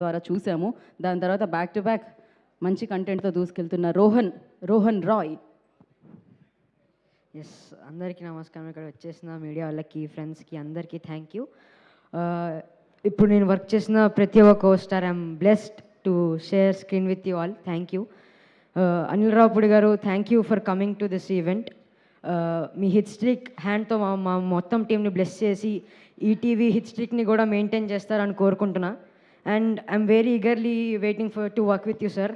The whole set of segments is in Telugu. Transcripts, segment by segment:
ద్వారా చూసాము. దాని తర్వాత బ్యాక్ టు బ్యాక్ మంచి కంటెంట్తో దూసుకెళ్తున్న రోహన్ రోహన్ రాయ్. ఎస్ అందరికీ నమస్కారం. ఇక్కడ వచ్చేసిన మీడియా వాళ్ళకి ఫ్రెండ్స్కి అందరికీ థ్యాంక్ యూ uh, ఇప్పుడు నేను వర్క్ చేసిన ప్రతి ఒక్క star I'm blessed to share screen with you all thank you Anil Ravipudi garu thank you for coming to this event me hit streak హ్యాండ్తో మా మొత్తం టీంని బ్లెస్ చేసి ఈటీవీ హిట్ స్ట్రిక్ని కూడా మెయింటైన్ చేస్తారని కోరుకుంటున్నా and I'm very eagerly waiting for to work with you sir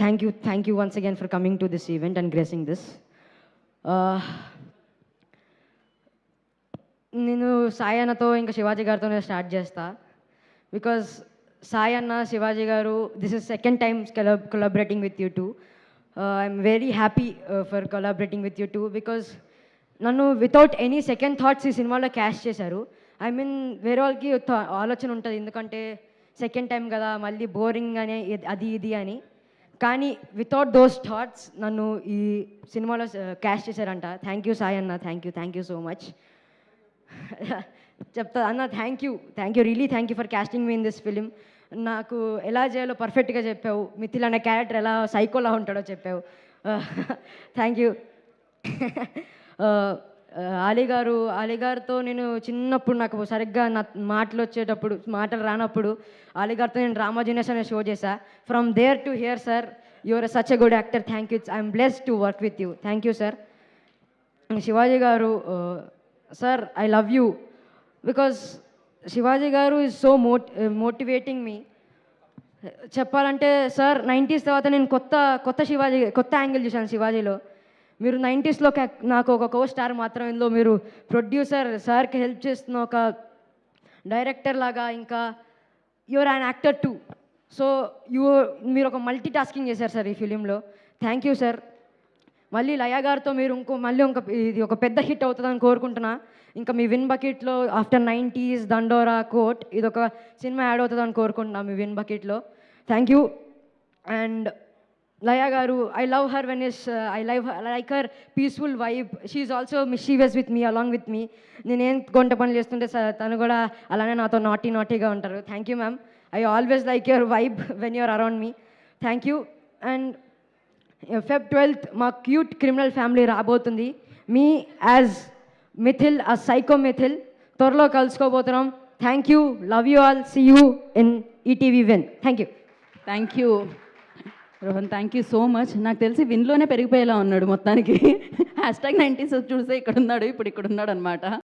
thank you thank you once again for coming to this event and gracing this నేను సాయి అన్నతో ఇంకా శివాజీ గారితో నేను స్టార్ట్ చేస్తా. Because Sai anna Shivaji garu this is second time collaborating with you too I'm very happy for collaborating with you too because నన్ను వితౌట్ ఎనీ సెకండ్ థాట్స్ ఈ సినిమాలో క్యాష్ చేశారు. ఐ మీన్ వేరే వాళ్ళకి ఆలోచన ఉంటుంది. ఎందుకంటే సెకండ్ టైం కదా మళ్ళీ బోరింగ్ అనే అది ఇది అని. కానీ వితౌట్ దోస్ థాట్స్ నన్ను ఈ సినిమాలో క్యాష్ చేశారంట. Thank you Sai anna. Thank you thank you so much చెప్తా anna thank you thank you really thank you for casting me in this film నాకు ఎలా చేయాలో పర్ఫెక్ట్గా చెప్పావు. మిథిల్ అనే క్యారెక్టర్ ఎలా సైకోలా ఉంటాడో చెప్పావు. థ్యాంక్ యూ అలీ గారు అలీ గారితో నేను చిన్నప్పుడు నాకు సరిగ్గా నా మాటలు వచ్చేటప్పుడు మాటలు రానప్పుడు అలీ గారితో నేను డ్రామా జీనియస్ అనే షో చేశా. From there to here sir your such a good actor thank you I'm bless to work with you thank you sir Shivaji garu sir I love you because Shivaji garu is so mo motivating మీ చెప్పాలంటే సార్ నైంటీస్ తర్వాత నేను కొత్త కొత్త శివాజీ కొత్త యాంగిల్ చూశాను శివాజీలో. మీరు నైంటీస్లో నాకు ఒక కో స్టార్ మాత్రం ఇందులో మీరు ప్రొడ్యూసర్ సార్కి హెల్ప్ చేస్తున్న ఒక డైరెక్టర్ లాగా ఇంకా your and actor too so you మీరు ఒక మల్టీ టాస్కింగ్ చేశారు సార్ ఈ ఫిలింలో థ్యాంక్ యూ సార్ మళ్ళీ లయా గారితో మీరు ఇంకో మళ్ళీ ఇంకా ఇది ఒక పెద్ద హిట్ అవుతుందని కోరుకుంటున్నా. ఇంకా మీ విన్ బకెట్లో ఆఫ్టర్ నైంటీస్ దండోరా కోట్ ఇది ఒక సినిమా యాడ్ అవుతుందని కోరుకుంటున్నా మీ విన్ బకెట్లో. Thank you and Laya garu I love her when is I love like her peaceful vibe she also mischievous with me along with me నేనేం కొంట పనులు చేస్తుంటే తను కూడా అలానే నాతో నాటీ నాటీగా ఉంటారు. Thank you ma'am I always like your vibe when you're around me thank you and Feb twelfth మా క్యూట్ క్రిమినల్ ఫ్యామిలీ రాబోతుంది. మీ యాజ్ మిథిల్ ఆ సైకో మిథిల్ త్వరలో కలుసుకోబోతున్నాం. Thank you love you all see you in ETV Win thank you thank you Rohan thank you so much నాకు తెలిసి విన్లోనే పెరిగిపోయేలా ఉన్నాడు మొత్తానికి. హ్యాష్ ట్యాగ్ నైంటీస్ చూస్తే ఇక్కడ ఉన్నాడు ఇప్పుడు ఇక్కడ ఉన్నాడు అనమాట